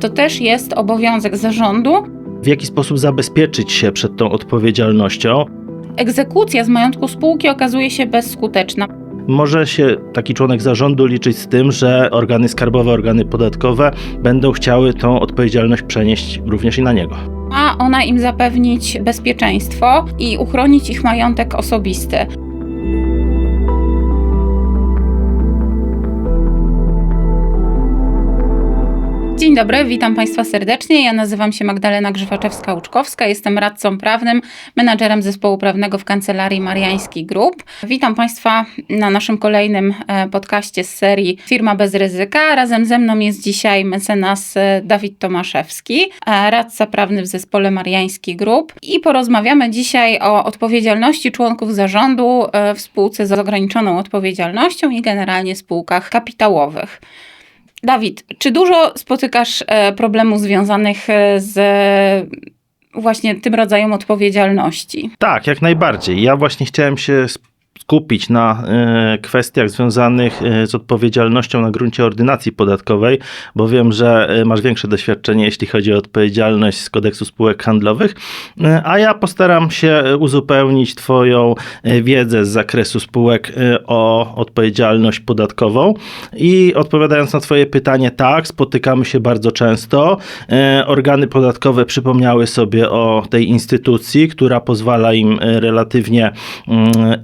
To też jest obowiązek zarządu. W jaki sposób zabezpieczyć się przed tą odpowiedzialnością? Egzekucja z majątku spółki okazuje się bezskuteczna. Może się taki członek zarządu liczyć z tym, że organy skarbowe, organy podatkowe będą chciały tą odpowiedzialność przenieść również i na niego. Ma ona im zapewnić bezpieczeństwo i uchronić ich majątek osobisty. Dzień dobry, witam Państwa serdecznie. Ja nazywam się Magdalena Grzywaczewska-Łuczkowska, jestem radcą prawnym, menadżerem zespołu prawnego w kancelarii Mariański Group. Witam Państwa na naszym kolejnym e, podcaście z serii Firma bez ryzyka. Razem ze mną jest dzisiaj mecenas e, Dawid Tomaszewski, e, radca prawny w zespole Mariański Group i porozmawiamy dzisiaj o odpowiedzialności członków zarządu w spółce z ograniczoną odpowiedzialnością i generalnie spółkach kapitałowych. Dawid, czy dużo spotykasz e, problemów związanych e, z właśnie tym rodzajem odpowiedzialności? Tak, jak najbardziej. Ja właśnie chciałem się skupić na e, kwestiach związanych e, z odpowiedzialnością na gruncie ordynacji podatkowej, bo wiem, że e, masz większe doświadczenie, jeśli chodzi o odpowiedzialność z kodeksu spółek handlowych, a ja postaram się uzupełnić Twoją wiedzę z zakresu spółek o odpowiedzialność podatkową. I odpowiadając na Twoje pytanie, tak, spotykamy się bardzo często. Organy podatkowe przypomniały sobie o tej instytucji, która pozwala im relatywnie mm,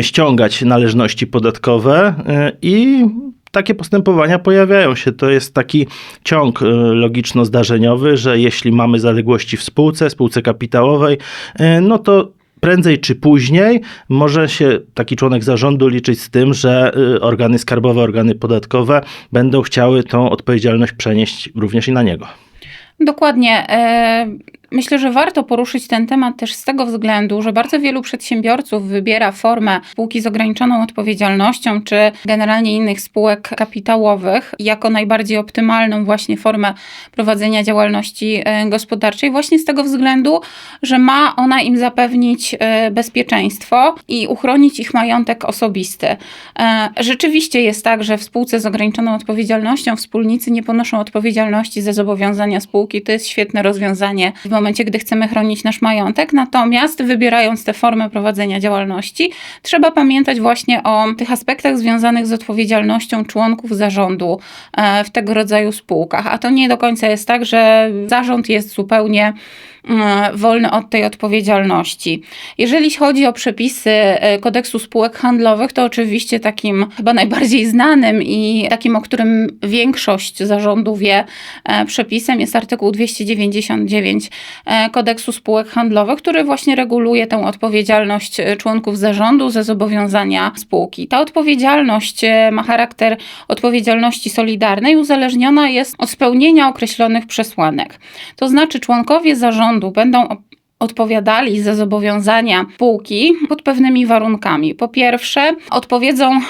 ściągać należności podatkowe e, i takie postępowania pojawiają się. To jest taki ciąg e, logiczno-zdarzeniowy, że jeśli mamy zaległości w spółce, spółce kapitałowej, e, no to prędzej czy później może się taki członek zarządu liczyć z tym, że organy skarbowe, organy podatkowe będą chciały tą odpowiedzialność przenieść również i na niego. Dokładnie. e, Myślę, że warto poruszyć ten temat też z tego względu, że bardzo wielu przedsiębiorców wybiera formę spółki z ograniczoną odpowiedzialnością, czy generalnie innych spółek kapitałowych jako najbardziej optymalną właśnie formę prowadzenia działalności e, gospodarczej, właśnie z tego względu, że ma ona im zapewnić e, bezpieczeństwo i uchronić ich majątek osobisty. Rzeczywiście jest tak, że w spółce z ograniczoną odpowiedzialnością wspólnicy nie ponoszą odpowiedzialności za zobowiązania spółki. To jest świetne rozwiązanie w momencie, gdy chcemy chronić nasz majątek. Natomiast wybierając tę formę prowadzenia działalności, trzeba pamiętać właśnie o tych aspektach związanych z odpowiedzialnością członków zarządu e, w tego rodzaju spółkach. A to nie do końca jest tak, że zarząd jest zupełnie wolny od tej odpowiedzialności. Jeżeli chodzi o przepisy e, kodeksu spółek handlowych, to oczywiście takim chyba najbardziej znanym i takim, o którym większość zarządu wie, e, przepisem jest artykuł 299 e, kodeksu spółek handlowych, który właśnie reguluje tę odpowiedzialność e, członków zarządu za zobowiązania spółki. Ta odpowiedzialność e, ma charakter odpowiedzialności solidarnej, uzależniona jest od spełnienia określonych przesłanek. To znaczy członkowie zarządu będą op- odpowiadali za zobowiązania spółki pod pewnymi warunkami. Po pierwsze, odpowiedzą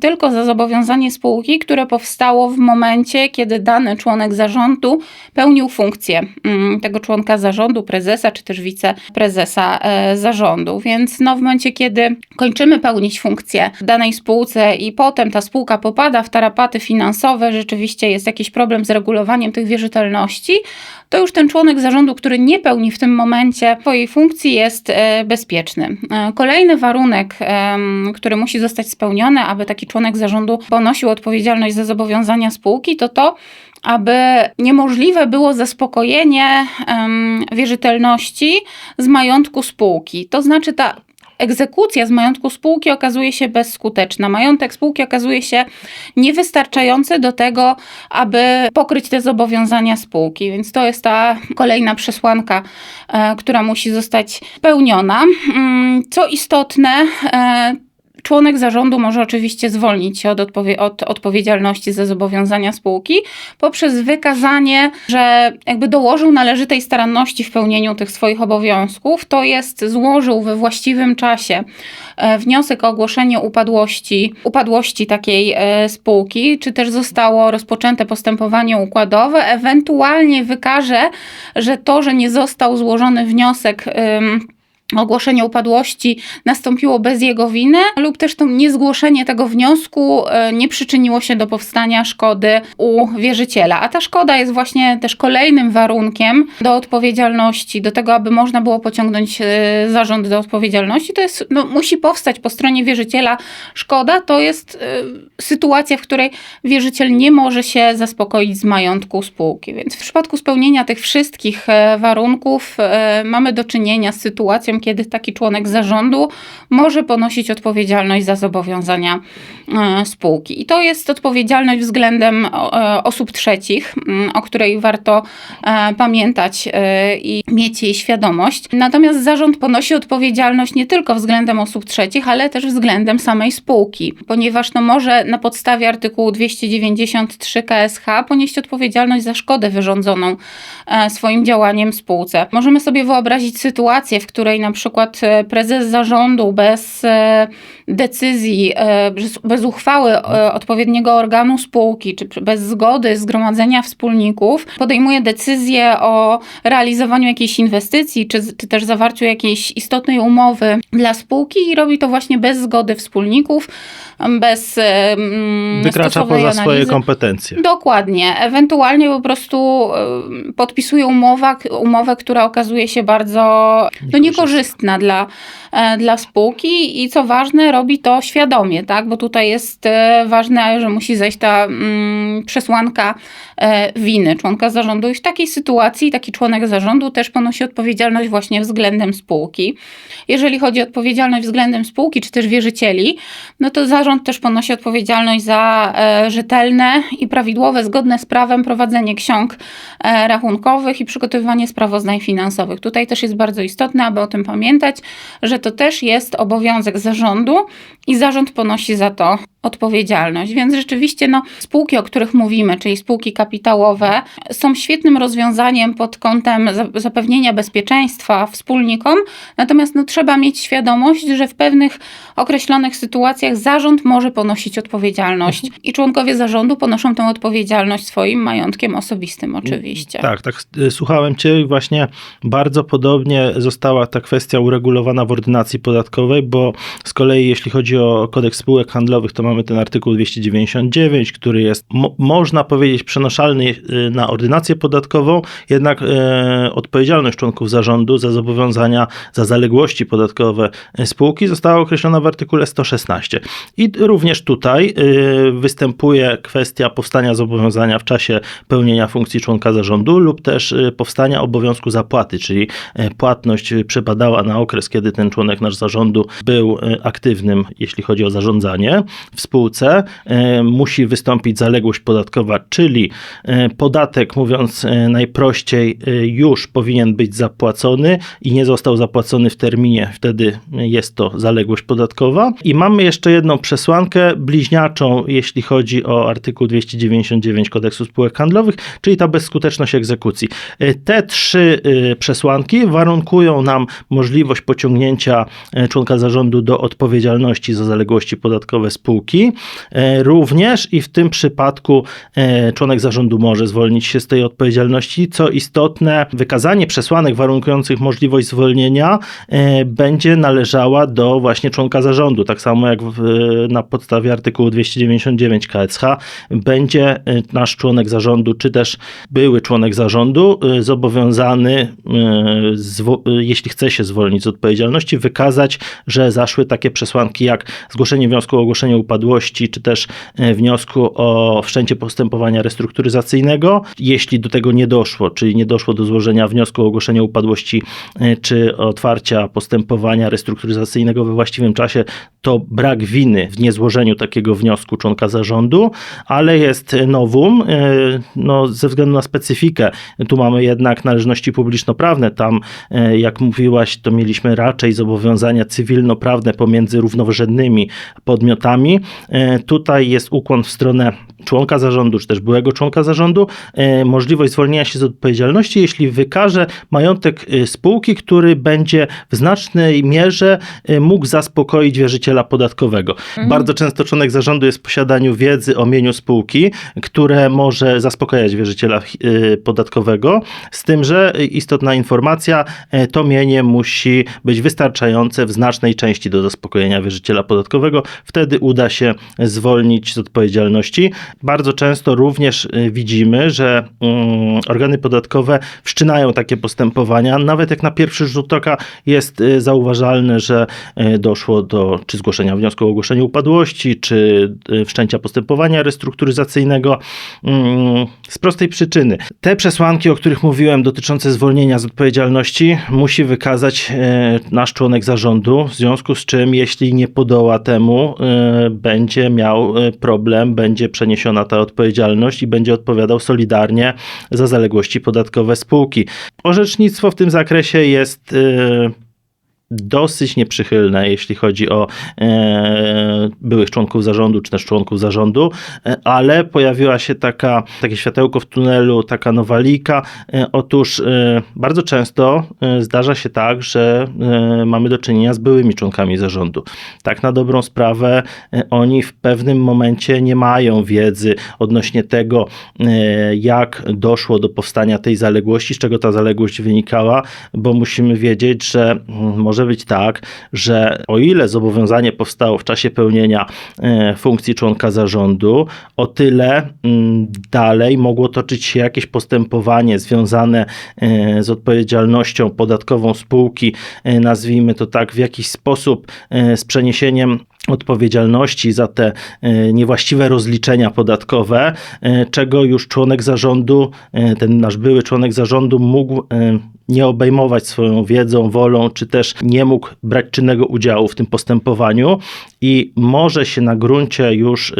tylko za zobowiązanie spółki, które powstało w momencie, kiedy dany członek zarządu pełnił funkcję mm, tego członka zarządu, prezesa czy też wiceprezesa e, zarządu. Więc no, w momencie, kiedy kończymy pełnić funkcję w danej spółce i potem ta spółka popada w tarapaty finansowe, rzeczywiście jest jakiś problem z regulowaniem tych wierzytelności, to już ten członek zarządu, który nie pełni w tym momencie swojej funkcji, jest e, bezpieczny. E, Kolejny warunek, em, który musi zostać spełniony, aby taki członek zarządu ponosił odpowiedzialność za zobowiązania spółki, to to, aby niemożliwe było zaspokojenie wierzytelności z majątku spółki. To znaczy ta egzekucja z majątku spółki okazuje się bezskuteczna. Majątek spółki okazuje się niewystarczający do tego, aby pokryć te zobowiązania spółki. Więc to jest ta kolejna przesłanka, e, która musi zostać spełniona. Mm, Co istotne, e, Członek zarządu może oczywiście zwolnić się od, odpowie- od odpowiedzialności za zobowiązania spółki poprzez wykazanie, że jakby dołożył należytej staranności w pełnieniu tych swoich obowiązków, to jest złożył we właściwym czasie e, wniosek o ogłoszenie upadłości, upadłości takiej e, spółki, czy też zostało rozpoczęte postępowanie układowe, ewentualnie wykaże, że to, że nie został złożony wniosek ogłoszenie upadłości nastąpiło bez jego winy, lub też to niezgłoszenie tego wniosku e, nie przyczyniło się do powstania szkody u wierzyciela. A ta szkoda jest właśnie też kolejnym warunkiem do odpowiedzialności, do tego, aby można było pociągnąć e, zarząd do odpowiedzialności. To jest, no, musi powstać po stronie wierzyciela szkoda. To jest e, sytuacja, w której wierzyciel nie może się zaspokoić z majątku spółki. Więc w przypadku spełnienia tych wszystkich warunków mamy do czynienia z sytuacją, kiedy taki członek zarządu może ponosić odpowiedzialność za zobowiązania e, spółki. I to jest odpowiedzialność względem e, osób trzecich, m, o której warto e, pamiętać i mieć jej świadomość. Natomiast zarząd ponosi odpowiedzialność nie tylko względem osób trzecich, ale też względem samej spółki, ponieważ no może na podstawie artykułu 293 KSH ponieść odpowiedzialność za szkodę wyrządzoną swoim działaniem spółce. Możemy sobie wyobrazić sytuację, w której na przykład e, prezes zarządu bez e, decyzji, e, bez- uchwały odpowiedniego organu spółki, czy bez zgody zgromadzenia wspólników podejmuje decyzję o realizowaniu jakiejś inwestycji, czy, czy też zawarciu jakiejś istotnej umowy dla spółki i robi to właśnie bez zgody wspólników, bez Wykracza poza swoje analizy. kompetencje. Dokładnie. Ewentualnie po prostu podpisuje umowa, umowę, która okazuje się bardzo no, niekorzystna dla, e, dla spółki i co ważne, robi to świadomie, tak? bo tutaj jest e, ważne, że musi zejść ta mm, przesłanka e, winy członka zarządu i w takiej sytuacji taki członek zarządu też ponosi odpowiedzialność właśnie względem spółki. Jeżeli chodzi o odpowiedzialność względem spółki czy też wierzycieli, no to zarząd też ponosi odpowiedzialność za rzetelne i prawidłowe, zgodne z prawem prowadzenie ksiąg rachunkowych i przygotowywanie sprawozdań finansowych. Tutaj też jest bardzo istotne, aby o tym pamiętać, że to też jest obowiązek zarządu i zarząd ponosi za to odpowiedzialność. Więc rzeczywiście no, spółki, o których mówimy, czyli spółki kapitałowe, są świetnym rozwiązaniem pod kątem za- zapewnienia bezpieczeństwa wspólnikom, natomiast no, trzeba mieć świadomość, że w pewnych określonych sytuacjach zarząd może ponosić odpowiedzialność i członkowie zarządu ponoszą tę odpowiedzialność swoim majątkiem osobistym oczywiście. Tak, tak. Słuchałem Cię właśnie bardzo podobnie została ta kwestia uregulowana w ordynacji podatkowej, bo z kolei jeśli chodzi o kodeks spółek handlowych, to mamy ten artykuł 299, który jest, mo- można powiedzieć, przenoszalny y, na ordynację podatkową, jednak e, odpowiedzialność członków zarządu za zobowiązania, za zaległości podatkowe y, spółki została określona w artykule 116. I również tutaj y, występuje kwestia powstania zobowiązania w czasie pełnienia funkcji członka zarządu lub też powstania obowiązku zapłaty, czyli płatność przypadała na okres, kiedy ten członek nasz zarządu był aktywnym, jeśli chodzi o zarządzanie w spółce, y, musi wystąpić zaległość podatkowa, czyli y, podatek, mówiąc y, najprościej, już powinien być zapłacony i nie został zapłacony w terminie, wtedy jest to zaległość podatkowa. I mamy jeszcze jedną przesłankę bliźniaczą, jeśli chodzi o artykuł 299 kodeksu spółek handlowych, czyli ta bezskuteczność egzekucji. Te trzy przesłanki warunkują nam możliwość pociągnięcia członka zarządu do odpowiedzialności za zaległości podatkowe spółki. Y, Również i w tym przypadku y, członek zarządu może zwolnić się z tej odpowiedzialności. Co istotne, wykazanie przesłanek warunkujących możliwość zwolnienia y, będzie należała do właśnie członka zarządu. Tak samo jak w, na podstawie artykułu 299 KSH będzie nasz członek zarządu, czy też były członek zarządu zobowiązany, jeśli chce się zwolnić z odpowiedzialności, wykazać, że zaszły takie przesłanki jak zgłoszenie wniosku o ogłoszenie upadłości, czy też y, wniosku o wszczęcie postępowania restrukturyzacyjnego. Jeśli do tego nie doszło, czyli nie doszło do złożenia wniosku o ogłoszenie upadłości, y, czy otwarcia postępowania restrukturyzacyjnego we właściwym czasie, to brak winy w niezłożeniu takiego wniosku członka zarządu, ale jest nowum, y, no, ze względu na specyfikę. Tu mamy jednak należności publiczno-prawne. Tam, jak mówiłaś, to mieliśmy raczej zobowiązania cywilnoprawne pomiędzy równorzędnymi podmiotami. E, tutaj jest ukłon w stronę członka zarządu, czy też byłego członka zarządu, e, możliwość zwolnienia się z odpowiedzialności, jeśli wykaże majątek e, spółki, który będzie w znacznej mierze mógł zaspokoić wierzyciela podatkowego. Bardzo często członek zarządu jest w posiadaniu wiedzy o mieniu spółki, które może zaspokajać wierzyciela podatkowego, z tym, że istotna informacja, to mienie musi być wystarczające w znacznej części do zaspokojenia wierzyciela podatkowego, wtedy uda się zwolnić z odpowiedzialności. Bardzo często również y, widzimy, że mm, organy podatkowe wszczynają takie postępowania, nawet jak na pierwszy rzut oka jest y, zauważalne, że y, doszło do czy zgłoszenia wniosku o ogłoszenie upadłości, czy wszczęcia postępowania restrukturyzacyjnego mm, z prostej przyczyny. Te przesłanki, o których mówiłem, dotyczące zwolnienia z odpowiedzialności, musi wykazać nasz członek zarządu, w związku z czym, jeśli nie podoła temu, będzie miał e, problem, będzie przeniesiona ta odpowiedzialność i będzie odpowiadał solidarnie za zaległości podatkowe spółki. Orzecznictwo w tym zakresie jest. e, Dosyć nieprzychylne, jeśli chodzi o e, byłych członków zarządu, czy też członków zarządu, e, ale pojawiła się taka, takie światełko w tunelu, taka nowalika. E, otóż e, bardzo często e, zdarza się tak, że e, mamy do czynienia z byłymi członkami zarządu. Tak na dobrą sprawę e, oni w pewnym momencie nie mają wiedzy odnośnie tego, e, jak doszło do powstania tej zaległości, z czego ta zaległość wynikała, bo musimy wiedzieć, że mm, może być tak, że o ile zobowiązanie powstało w czasie pełnienia e, funkcji członka zarządu, o tyle mm, dalej mogło toczyć się jakieś postępowanie związane e, z odpowiedzialnością podatkową spółki, e, nazwijmy to tak, w jakiś sposób z przeniesieniem odpowiedzialności za te e, niewłaściwe rozliczenia podatkowe, e, czego już członek zarządu, e, ten nasz były członek zarządu mógł nie obejmować swoją wiedzą, wolą, czy też nie mógł brać czynnego udziału w tym postępowaniu. I może się na gruncie już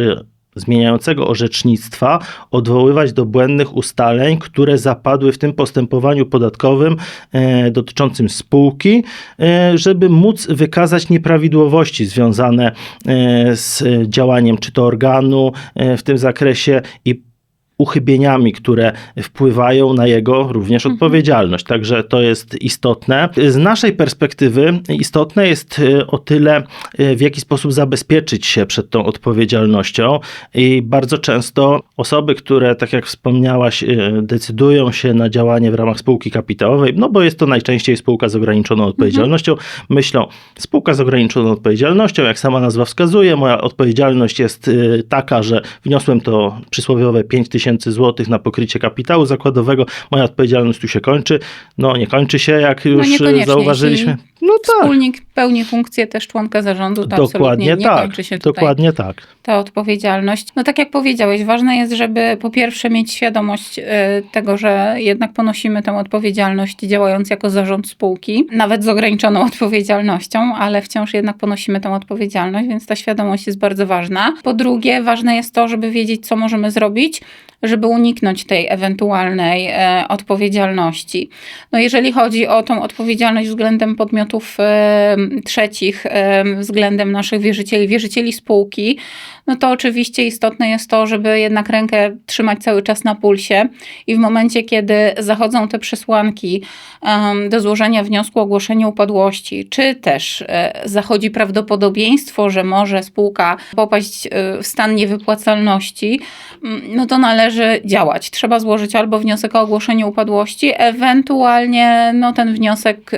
zmieniającego orzecznictwa odwoływać do błędnych ustaleń, które zapadły w tym postępowaniu podatkowym e, dotyczącym spółki, e, żeby móc wykazać nieprawidłowości związane e, z działaniem czy to organu e, w tym zakresie i uchybieniami, które wpływają na jego również odpowiedzialność. Także to jest istotne. Z naszej perspektywy istotne jest e, o tyle, e, w jaki sposób zabezpieczyć się przed tą odpowiedzialnością. I bardzo często osoby, które, tak jak wspomniałaś, e, decydują się na działanie w ramach spółki kapitałowej, no bo jest to najczęściej spółka z ograniczoną odpowiedzialnością, myślą, spółka z ograniczoną odpowiedzialnością, jak sama nazwa wskazuje, moja odpowiedzialność jest taka, że wniosłem to przysłowiowe 5 tysięcy złotych na pokrycie kapitału zakładowego, moja odpowiedzialność tu się kończy. No nie kończy się, jak już e, niekoniecznie, zauważyliśmy. No tak, Wspólnik pełni funkcję też członka zarządu, to dokładnie absolutnie nie tak, kończy się dokładnie tak. ta odpowiedzialność. No tak jak powiedziałeś, ważne jest, żeby po pierwsze mieć świadomość y, tego, że jednak ponosimy tę odpowiedzialność działając jako zarząd spółki, nawet z ograniczoną odpowiedzialnością, ale wciąż jednak ponosimy tę odpowiedzialność, więc ta świadomość jest bardzo ważna. Po drugie, ważne jest to, żeby wiedzieć, co możemy zrobić, żeby uniknąć tej ewentualnej e, odpowiedzialności. No jeżeli chodzi o tą odpowiedzialność względem podmiotów e, trzecich, e, względem naszych wierzycieli, wierzycieli spółki, no to oczywiście istotne jest to, żeby jednak rękę trzymać cały czas na pulsie i w momencie, kiedy zachodzą te przesłanki do złożenia wniosku o ogłoszenie upadłości, czy też zachodzi prawdopodobieństwo, że może spółka popaść w stan niewypłacalności, mm, no to należy działać. Trzeba złożyć albo wniosek o ogłoszenie upadłości, ewentualnie no, ten wniosek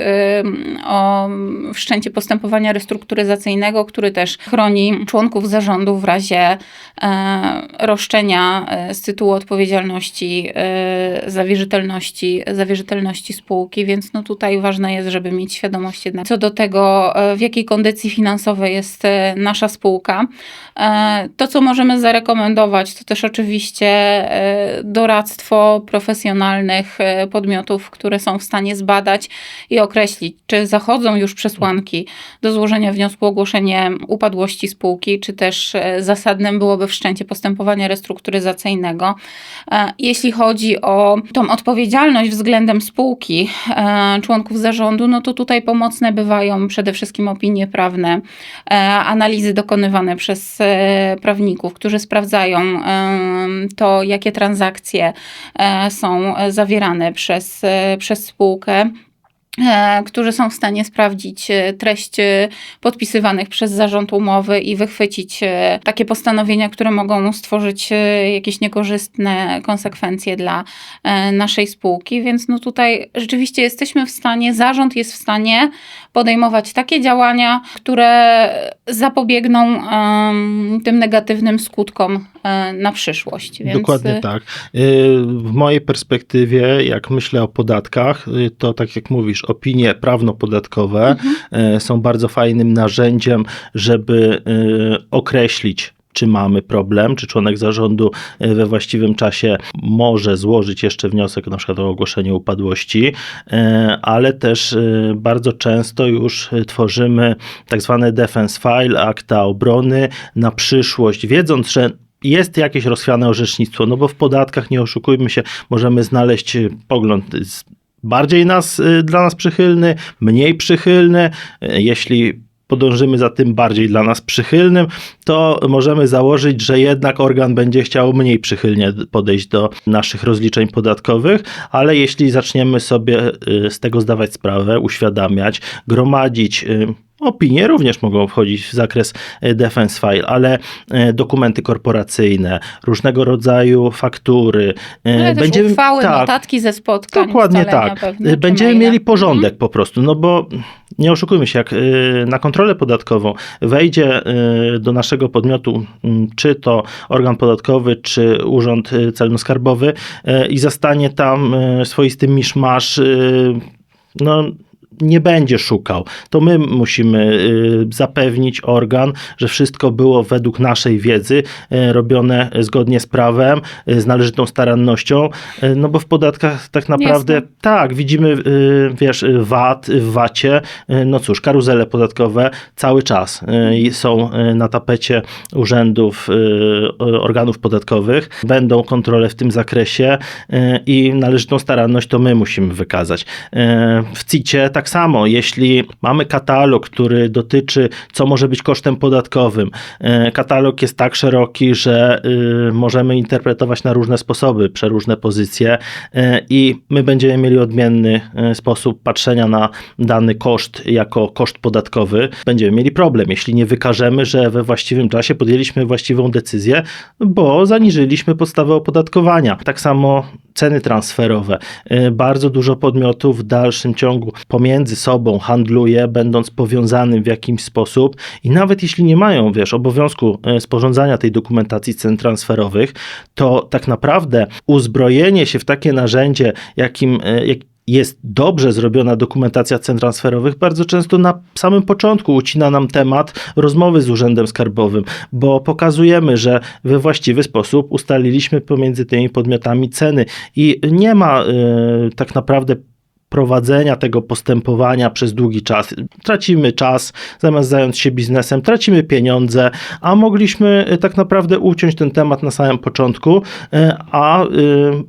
o wszczęcie postępowania restrukturyzacyjnego, który też chroni członków zarządu w razie e, roszczenia e, z tytułu odpowiedzialności e, za wierzytelności, za wierzytelności spółki, więc no tutaj ważne jest, żeby mieć świadomość jednak co do tego, w jakiej kondycji finansowej jest nasza spółka. To, co możemy zarekomendować, to też oczywiście doradztwo profesjonalnych e, podmiotów, które są w stanie zbadać i określić, czy zachodzą już przesłanki do złożenia wniosku o ogłoszenie upadłości spółki, czy też e, zasadnym byłoby wszczęcie postępowania restrukturyzacyjnego. E, Jeśli chodzi o tą odpowiedzialność względem spółki e, członków zarządu, no to tutaj pomocne bywają przede wszystkim opinie prawne, e, analizy dokonywane przez e, prawników, którzy sprawdzają e, to, jakie transakcje e, są zawierane przez, e, przez spółkę e, którzy są w stanie sprawdzić treść podpisywanych przez zarząd umowy i wychwycić takie postanowienia, które mogą stworzyć jakieś niekorzystne konsekwencje dla naszej spółki. Więc no tutaj rzeczywiście jesteśmy w stanie, zarząd jest w stanie podejmować takie działania, które zapobiegną tym negatywnym skutkom e, na przyszłość. Więc, Dokładnie e, tak. Y, W mojej perspektywie, jak myślę o podatkach, y, to tak jak mówisz, opinie prawno-podatkowe y, są bardzo fajnym narzędziem, żeby y, określić, czy mamy problem, czy członek zarządu y, we właściwym czasie może złożyć jeszcze wniosek na przykład o ogłoszenie upadłości, y, ale też y, bardzo często już tworzymy tak zwane defense file, akta obrony na przyszłość, wiedząc, że jest jakieś rozchwiane orzecznictwo, no bo w podatkach, nie oszukujmy się, możemy znaleźć pogląd bardziej nas, dla nas przychylny, mniej przychylny. Jeśli podążymy za tym bardziej dla nas przychylnym, to możemy założyć, że jednak organ będzie chciał mniej przychylnie podejść do naszych rozliczeń podatkowych, ale jeśli zaczniemy sobie y, z tego zdawać sprawę, uświadamiać, gromadzić y, Opinie również mogą wchodzić w zakres e, defense file, ale e, dokumenty korporacyjne, różnego rodzaju faktury. e, Ale też uchwały, tak, notatki ze spotkań, Dokładnie tak. Będziemy mieli porządek po prostu, no bo nie oszukujmy się, jak na kontrolę podatkową wejdzie do naszego podmiotu, czy to organ podatkowy, czy urząd celno-skarbowy i zastanie tam swoisty miszmasz, no nie będzie szukał. To my musimy y, zapewnić organ, że wszystko było według naszej wiedzy y, robione zgodnie z prawem, y, z należytą starannością, no bo w podatkach tak naprawdę Jasne. tak, widzimy, wiesz, VAT w VAT-cie, y, no cóż, karuzele podatkowe cały czas są na tapecie urzędów, organów podatkowych. Będą kontrole w tym zakresie i należytą staranność to my musimy wykazać. W CIT-cie tak samo, jeśli mamy katalog, który dotyczy, co może być kosztem podatkowym, y, katalog jest tak szeroki, że y, możemy interpretować na różne sposoby, przeróżne pozycje y, i my będziemy mieli odmienny y, sposób patrzenia na dany koszt jako koszt podatkowy. Będziemy mieli problem, jeśli nie wykażemy, że we właściwym czasie podjęliśmy właściwą decyzję, bo zaniżyliśmy podstawę opodatkowania. Tak samo ceny transferowe. Bardzo dużo podmiotów w dalszym ciągu pomiędzy sobą handluje, będąc powiązanym w jakimś sposób. I nawet jeśli nie mają, wiesz, obowiązku y, sporządzania tej dokumentacji cen transferowych, to tak naprawdę uzbrojenie się w takie narzędzie, jakim y, jak jest dobrze zrobiona dokumentacja cen transferowych, bardzo często na samym początku ucina nam temat rozmowy z Urzędem Skarbowym, bo pokazujemy, że we właściwy sposób ustaliliśmy pomiędzy tymi podmiotami ceny. I nie ma y, tak naprawdę prowadzenia tego postępowania przez długi czas. Tracimy czas, zamiast zająć się biznesem, tracimy pieniądze, a mogliśmy y, tak naprawdę uciąć ten temat na samym początku, y, a y,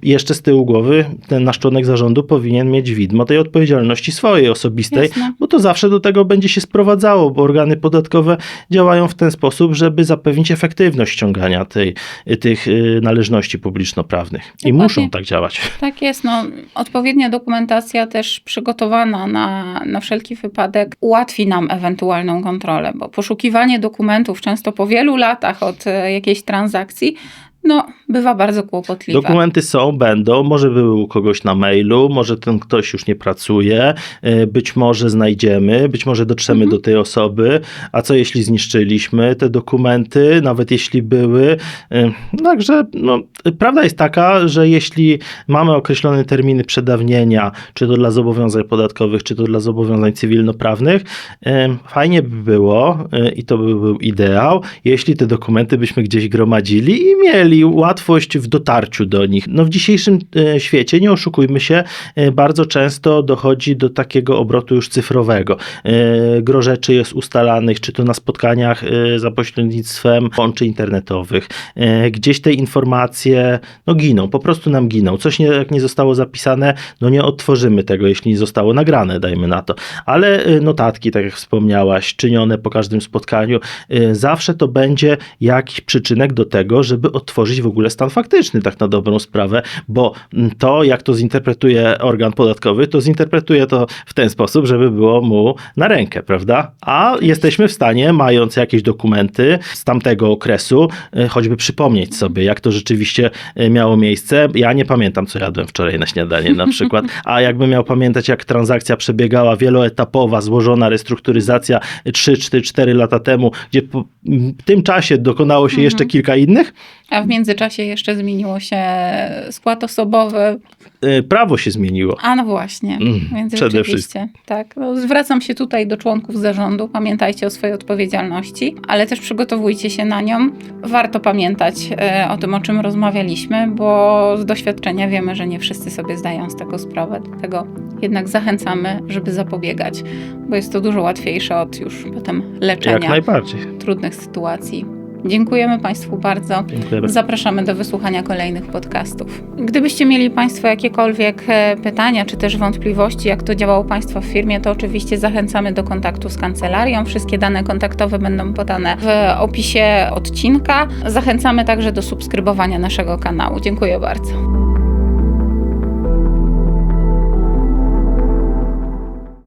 jeszcze z tyłu głowy ten nasz członek zarządu powinien mieć widmo tej odpowiedzialności swojej osobistej, Jasne. bo to zawsze do tego będzie się sprowadzało, bo organy podatkowe działają w ten sposób, żeby zapewnić efektywność ściągania tej, tych należności publiczno-prawnych. I muszą tak działać. Tak jest, no, odpowiednia dokumentacja też przygotowana na, na wszelki wypadek ułatwi nam ewentualną kontrolę, bo poszukiwanie dokumentów często po wielu latach od e, jakiejś transakcji, no, bywa bardzo kłopotliwe. Dokumenty są, będą, może były u kogoś na mailu, może ten ktoś już nie pracuje, y, być może znajdziemy, być może dotrzemy do tej osoby, a co jeśli zniszczyliśmy te dokumenty, nawet jeśli były. y, Także no, prawda jest taka, że jeśli mamy określone terminy przedawnienia, czy to dla zobowiązań podatkowych, czy to dla zobowiązań cywilnoprawnych, y, fajnie by było i to by był ideał, jeśli te dokumenty byśmy gdzieś gromadzili i mieli mieli łatwość w dotarciu do nich. No w dzisiejszym e, świecie, nie oszukujmy się, e, bardzo często dochodzi do takiego obrotu już cyfrowego. E, Gro rzeczy jest ustalanych, czy to na spotkaniach za pośrednictwem łączy internetowych. Gdzieś te informacje no giną, po prostu nam giną. Coś nie, jak nie zostało zapisane, no nie odtworzymy tego, jeśli nie zostało nagrane, dajmy na to. Ale notatki, tak jak wspomniałaś, czynione po każdym spotkaniu, zawsze to będzie jakiś przyczynek do tego, żeby odtworzyć w ogóle stan faktyczny, tak na dobrą sprawę, bo mm, to, jak to zinterpretuje organ podatkowy, to zinterpretuje to w ten sposób, żeby było mu na rękę, prawda? A jesteśmy w stanie, mając jakieś dokumenty z tamtego okresu, e, choćby przypomnieć sobie, jak to rzeczywiście e, miało miejsce. Ja nie pamiętam, co jadłem wczoraj na śniadanie na przykład, a jakbym miał pamiętać, jak transakcja przebiegała wieloetapowa, złożona restrukturyzacja 3-4 lata temu, gdzie w tym czasie dokonało się jeszcze kilka innych, międzyczasie jeszcze zmieniło się skład osobowy. e, prawo się zmieniło. A no właśnie, Mm, więc przede rzeczywiście. Tak, no, zwracam się tutaj do członków zarządu. Pamiętajcie o swojej odpowiedzialności, ale też przygotowujcie się na nią. Warto pamiętać e, o tym, o czym rozmawialiśmy, bo z doświadczenia wiemy, że nie wszyscy sobie zdają z tego sprawę. Dlatego jednak zachęcamy, żeby zapobiegać, bo jest to dużo łatwiejsze od już potem Jak leczenia najbardziej. trudnych sytuacji. Dziękujemy Państwu bardzo. Zapraszamy do wysłuchania kolejnych podcastów. Gdybyście mieli Państwo jakiekolwiek e, pytania czy też wątpliwości, jak to działało Państwa w firmie, to oczywiście zachęcamy do kontaktu z kancelarią. Wszystkie dane kontaktowe będą podane w opisie odcinka. Zachęcamy także do subskrybowania naszego kanału. Dziękuję bardzo.